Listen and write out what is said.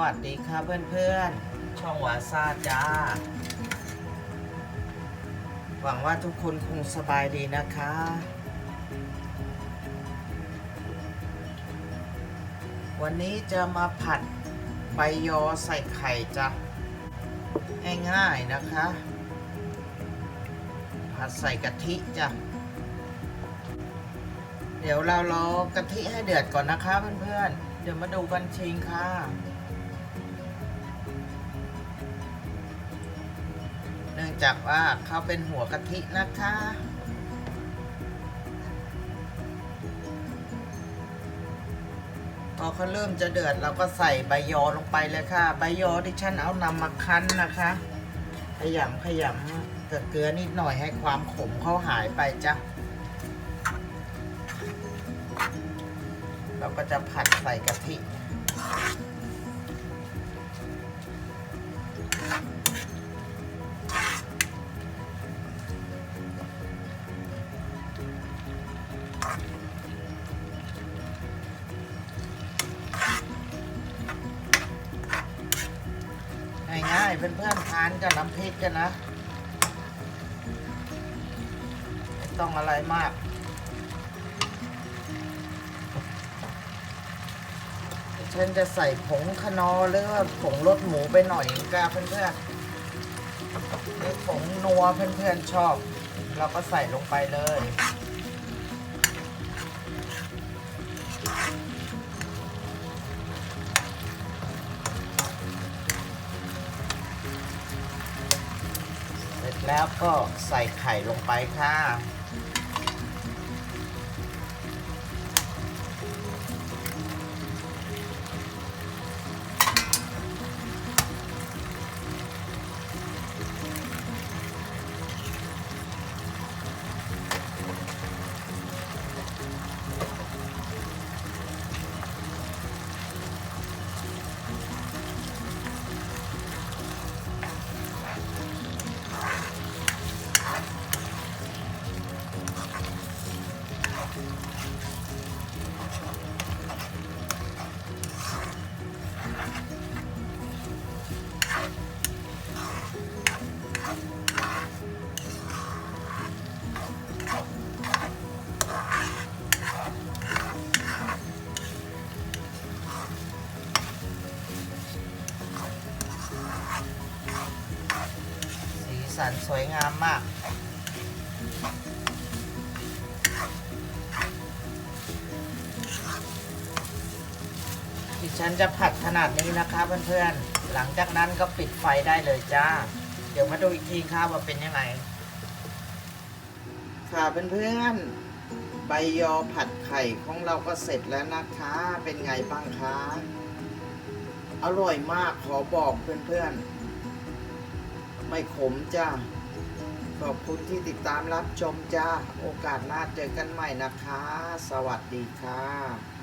วัสดีครับเพื่อนๆ ช่องวาซาจ้า หวังว่าทุกคนคงสบายดีนะคะ วันนี้จะมาผัดใบยอใส่ไข่จ้ะง่ายๆนะคะ ผัดใส่กะทิจ้ะ เดี๋ยวเรารอกะทิให้เดือดก่อนนะคะเพื่อนๆเดี๋ยวมาดูกันชิงค่ะ จากว่าเขาเป็นหัวกะทินะคะ พอเขาเริ่มจะเดือดเราก็ใส่ใบยอลงไปเลยค่ะ ใบยอที่ฉันเอานำมาคั้นนะคะ ขยำขยำกับเกลือนิดหน่อยให้ความขมเขาหายไปจ้ะ เราก็จะผัดใส่กะทิ ง่ายๆเพื่อนๆทานกับน้ำพริกกันนะไม่ต้องอะไรมากฉันจะใส่ผงคนอหรือว่าผงรสหมูไปหน่อยก็เพื่อนๆหรือผงนัวเพื่อนๆชอบ เราก็ใส่ลงไปเลย แล้วก็ใส่ไข่ลงไปค่ะ สันสวยงามมาก ดิฉันจะผัดขนาดนี้นะคะเพื่อนๆ หลังจากนั้นก็ปิดไฟได้เลยจ้า เดี๋ยวมาดูอีกทีค่ะว่าเป็นยังไง ค่ะเพื่อนๆ ใบยอผัดไข่ของเราก็เสร็จแล้วนะคะ เป็นไงบ้างคะ อร่อยมากขอบอกเพื่อนๆ ไม่ขมจ้าขอบคุณที่ติดตามรับชมจ้า โอกาสหน้าเจอกันใหม่นะคะ สวัสดีค่ะ